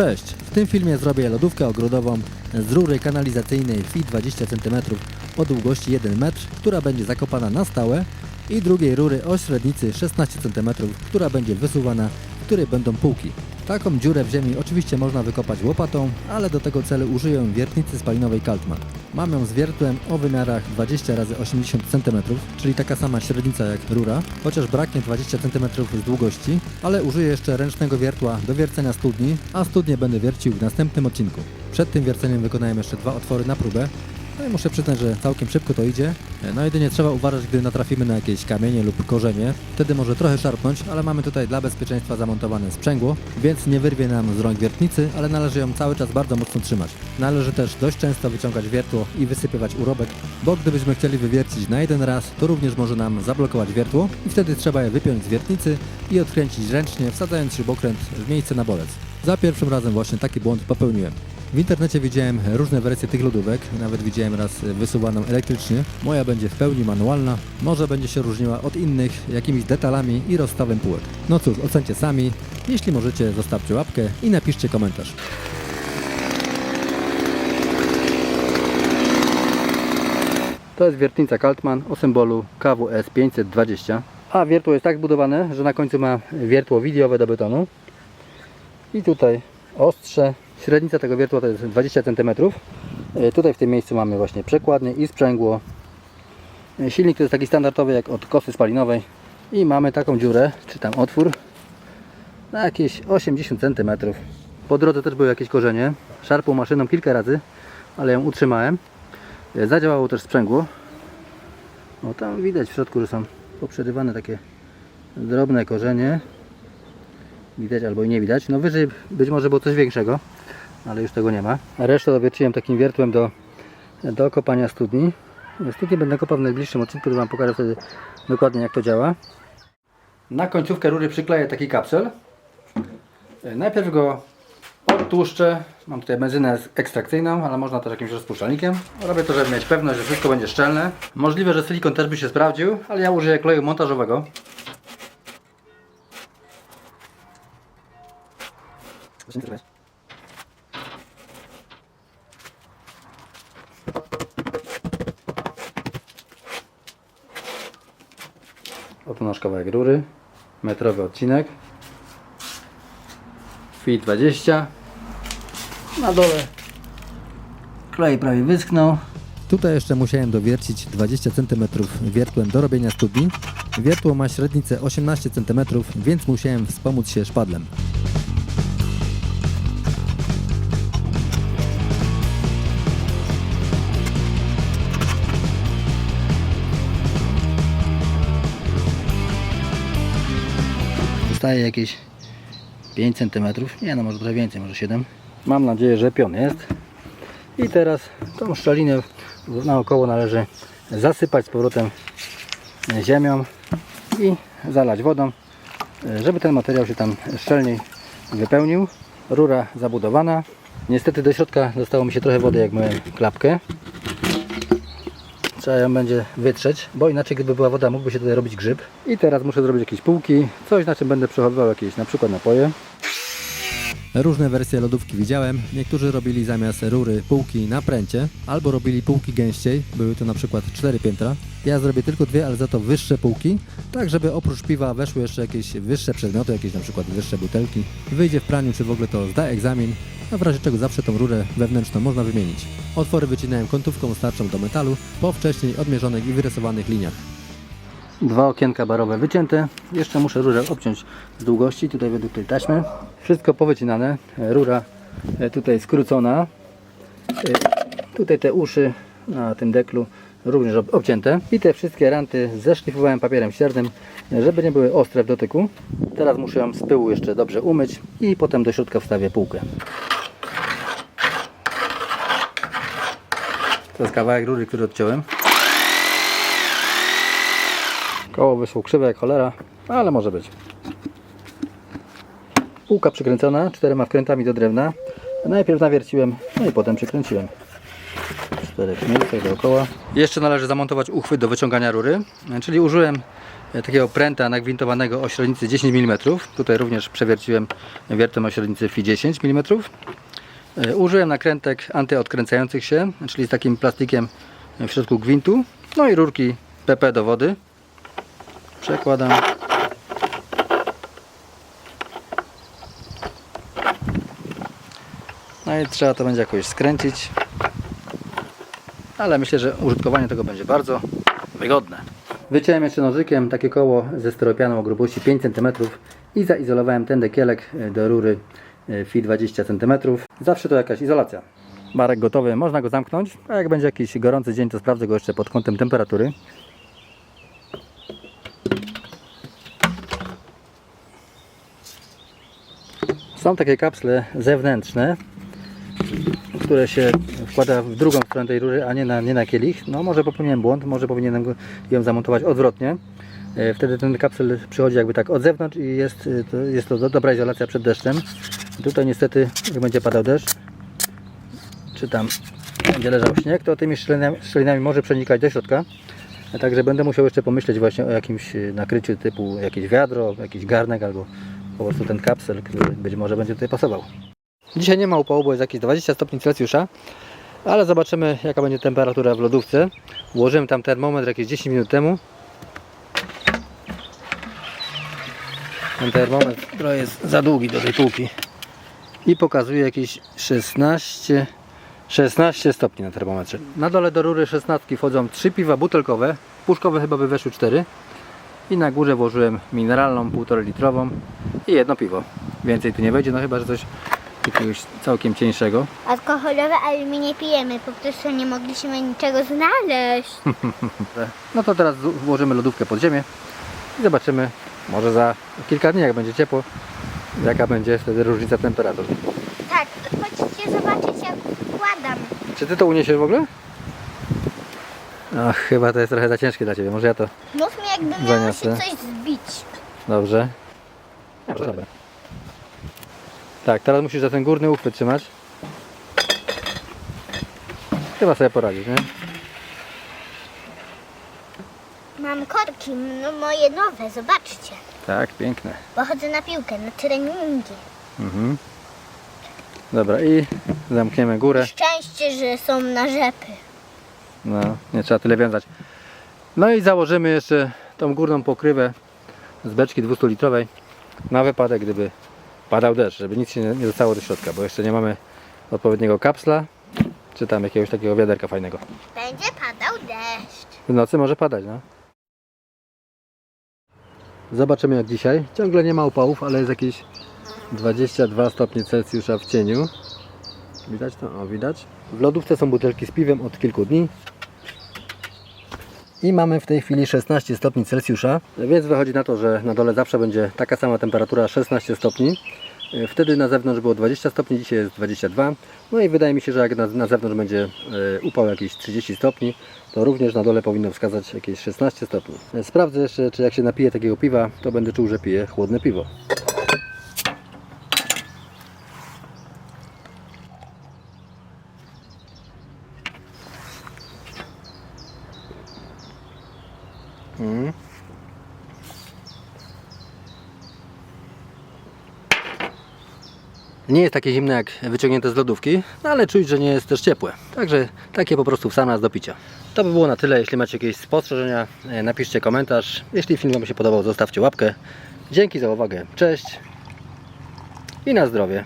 Cześć! W tym filmie zrobię lodówkę ogrodową z rury kanalizacyjnej FI 20 cm o długości 1 m, która będzie zakopana na stałe i drugiej rury o średnicy 16 cm, która będzie wysuwana, w której będą półki. Taką dziurę w ziemi oczywiście można wykopać łopatą, ale do tego celu użyję wiertnicy spalinowej Kaltman. Mam ją z wiertłem o wymiarach 20 x 80 cm, czyli taka sama średnica jak rura, chociaż braknie 20 cm z długości, ale użyję jeszcze ręcznego wiertła do wiercenia studni, a studnię będę wiercił w następnym odcinku. Przed tym wierceniem wykonałem jeszcze dwa otwory na próbę, no i muszę przyznać, że całkiem szybko to idzie. No jedynie trzeba uważać, gdy natrafimy na jakieś kamienie lub korzenie. Wtedy może trochę szarpnąć, ale mamy tutaj dla bezpieczeństwa zamontowane sprzęgło, więc nie wyrwie nam z rąk wiertnicy, ale należy ją cały czas bardzo mocno trzymać. Należy też dość często wyciągać wiertło i wysypywać urobek, bo gdybyśmy chcieli wywiercić na jeden raz, to również może nam zablokować wiertło i wtedy trzeba je wypiąć z wiertnicy i odkręcić ręcznie, wsadzając śrubokręt w miejsce na bolec. Za pierwszym razem właśnie taki błąd popełniłem. W internecie widziałem różne wersje tych lodówek, nawet widziałem raz wysuwaną elektrycznie. Moja będzie w pełni manualna, może będzie się różniła od innych jakimiś detalami i rozstawem półek. No cóż, ocencie sami. Jeśli możecie, zostawcie łapkę i napiszcie komentarz. To jest wiertnica Kaltman o symbolu KWS 520. A wiertło jest tak zbudowane, że na końcu ma wiertło widiowe do betonu. I tutaj ostrze. Średnica tego wiertła to jest 20 cm. E, Tutaj w tym miejscu mamy właśnie przekładnię i sprzęgło. E, Silnik to jest taki standardowy jak od kosy spalinowej. I mamy taką dziurę, czy tam otwór, na jakieś 80 cm. Po drodze też były jakieś korzenie. Szarpał maszyną kilka razy, ale ją utrzymałem. E, Zadziałało też sprzęgło. O, tam widać w środku, że są poprzerywane takie drobne korzenie. Widać albo i nie widać. No wyżej być może było coś większego, ale już tego nie ma. Resztę dowierciłem takim wiertłem do, do kopania studni. Studnię będę kopał w najbliższym odcinku, to Wam pokażę wtedy dokładnie jak to działa. Na końcówkę rury przykleję taki kapsel. Najpierw go odtłuszczę. Mam tutaj benzynę ekstrakcyjną, ale można też jakimś rozpuszczalnikiem. Robię to, żeby mieć pewność, że wszystko będzie szczelne. Możliwe, że silikon też by się sprawdził, ale ja użyję kleju montażowego. Oto nasz kawałek rury. Metrowy odcinek. FI 20. Na dole klej prawie wyschnął. Tutaj jeszcze musiałem dowiercić 20 cm wiertłem do robienia studni. Wiertło ma średnicę 18 cm, więc musiałem wspomóc się szpadlem. Zostaje jakieś 5 cm, nie no może trochę więcej, może 7. Mam nadzieję, że pion jest. I teraz tą szczelinę naokoło należy zasypać z powrotem ziemią i zalać wodą, żeby ten materiał się tam szczelniej wypełnił. Rura zabudowana. Niestety do środka dostało mi się trochę wody, jak myłem klapkę. Trzeba ją będzie wytrzeć, bo inaczej gdyby była woda, mógłby się tutaj robić grzyb. I teraz muszę zrobić jakieś półki, coś na czym będę przechowywał jakieś na przykład napoje. Różne wersje lodówki widziałem. Niektórzy robili zamiast rury półki na pręcie, albo robili półki gęściej. Były to na przykład 4 piętra. Ja zrobię tylko dwie, ale za to wyższe półki, tak żeby oprócz piwa weszły jeszcze jakieś wyższe przedmioty, jakieś na przykład wyższe butelki. Wyjdzie w praniu, czy w ogóle to zda egzamin, a w razie czego zawsze tą rurę wewnętrzną można wymienić. Otwory wycinałem końcówką starczą do metalu, po wcześniej odmierzonych i wyrysowanych liniach. Dwa okienka barowe wycięte. Jeszcze muszę rurę obciąć z długości, tutaj według tej taśmy. Wszystko powycinane. Rura e, tutaj skrócona. E, Tutaj te uszy na tym deklu również ob- obcięte. I te wszystkie ranty zeszlifowałem papierem ściernym, żeby nie były ostre w dotyku. Teraz muszę ją z pyłu jeszcze dobrze umyć i potem do środka wstawię półkę. To jest kawałek rury, który odciąłem. Koło wyszło krzywe jak cholera, ale może być. Półka przykręcona czterema wkrętami do drewna. Najpierw nawierciłem, no i potem przykręciłem. Czterech miejscach dookoła. Jeszcze należy zamontować uchwyt do wyciągania rury, czyli użyłem e, takiego pręta nagwintowanego o średnicy 10 mm. Tutaj również przewierciłem wiertą o średnicy FI 10 mm. E, Użyłem nakrętek antyodkręcających się, czyli z takim plastikiem w środku gwintu. No i rurki PP do wody. Przekładam. No i trzeba to będzie jakoś skręcić. Ale myślę, że użytkowanie tego będzie bardzo wygodne. Wyciąłem jeszcze nożykiem takie koło ze styropianu o grubości 5 cm i zaizolowałem ten dekielek e, do rury e, FI 20 cm. Zawsze to jakaś izolacja. Barek gotowy, można go zamknąć, a jak będzie jakiś gorący dzień, to sprawdzę go jeszcze pod kątem temperatury. Są takie kapsle zewnętrzne, które się wkłada w drugą stronę tej rury, a nie na, nie na kielich. No może popełniłem błąd, może powinienem ją zamontować odwrotnie. E, Wtedy ten kapsel przychodzi jakby tak od zewnątrz i jest, e, to, jest to do- dobra izolacja przed deszczem. Tutaj niestety, jak będzie padał deszcz, czy tam będzie leżał śnieg, to tymi szczelinami, szczelinami może przenikać do środka. Także będę musiał jeszcze pomyśleć właśnie o jakimś e, nakryciu typu jakieś wiadro, jakiś garnek albo po prostu ten kapsel, który być może będzie tutaj pasował. Dzisiaj nie ma upału, bo jest jakieś 20 stopni Celsjusza, ale zobaczymy jaka będzie temperatura w lodówce. Włożyłem tam termometr jakieś 10 minut temu. Ten termometr jest za długi do tej półki i pokazuje jakieś 16 16 stopni na termometrze. Na dole do rury 16 wchodzą 3 piwa butelkowe, puszkowe chyba by weszły 4 i na górze włożyłem mineralną 1,5 litrową i jedno piwo. Więcej tu nie wejdzie, no chyba, że coś jakiegoś całkiem cieńszego. Alkoholowe, ale my nie pijemy, po prostu nie mogliśmy niczego znaleźć. No to teraz włożymy lodówkę pod ziemię i zobaczymy, może za kilka dni, jak będzie ciepło, jaka będzie wtedy różnica temperatur. Tak, chodźcie zobaczyć jak wkładam. Czy ty to uniesiesz w ogóle? Ach, chyba to jest trochę za ciężkie dla ciebie. Może ja to. Mi jakby miało się Zaniosę. coś zbić. Dobrze. Dobra. Tak, teraz musisz za ten górny uchwyt trzymać. Chyba sobie poradzisz, nie? Mam korki, no moje nowe, zobaczcie. Tak, piękne. Bo chodzę na piłkę, na treningi. Mhm. Dobra, i zamkniemy górę. Szczęście, że są na rzepy. No, nie trzeba tyle wiązać. No i założymy jeszcze tą górną pokrywę z beczki 200 litrowej na wypadek, gdyby padał deszcz, żeby nic się nie nie dostało do środka, bo jeszcze nie mamy odpowiedniego kapsla, czy tam jakiegoś takiego wiaderka fajnego. Będzie padał deszcz. W nocy może padać, no. Zobaczymy jak dzisiaj. Ciągle nie ma upałów, ale jest jakieś 22 stopnie Celsjusza w cieniu. Widać to? O, widać. W lodówce są butelki z piwem od kilku dni. I mamy w tej chwili 16 stopni Celsjusza, więc wychodzi na to, że na dole zawsze będzie taka sama temperatura 16 stopni. E, Wtedy na zewnątrz było 20 stopni, dzisiaj jest 22. No i wydaje mi się, że jak na, na zewnątrz będzie e, upał jakieś 30 stopni, to również na dole powinno wskazać jakieś 16 stopni. E, Sprawdzę jeszcze, czy jak się napiję takiego piwa, to będę czuł, że piję chłodne piwo. Mm. Nie jest takie zimne jak wyciągnięte z lodówki, no ale czuć, że nie jest też ciepłe. Także takie po prostu w sam raz do picia. To by było na tyle. Jeśli macie jakieś spostrzeżenia, e, napiszcie komentarz. Jeśli film Wam się podobał, zostawcie łapkę. Dzięki za uwagę. Cześć i na zdrowie.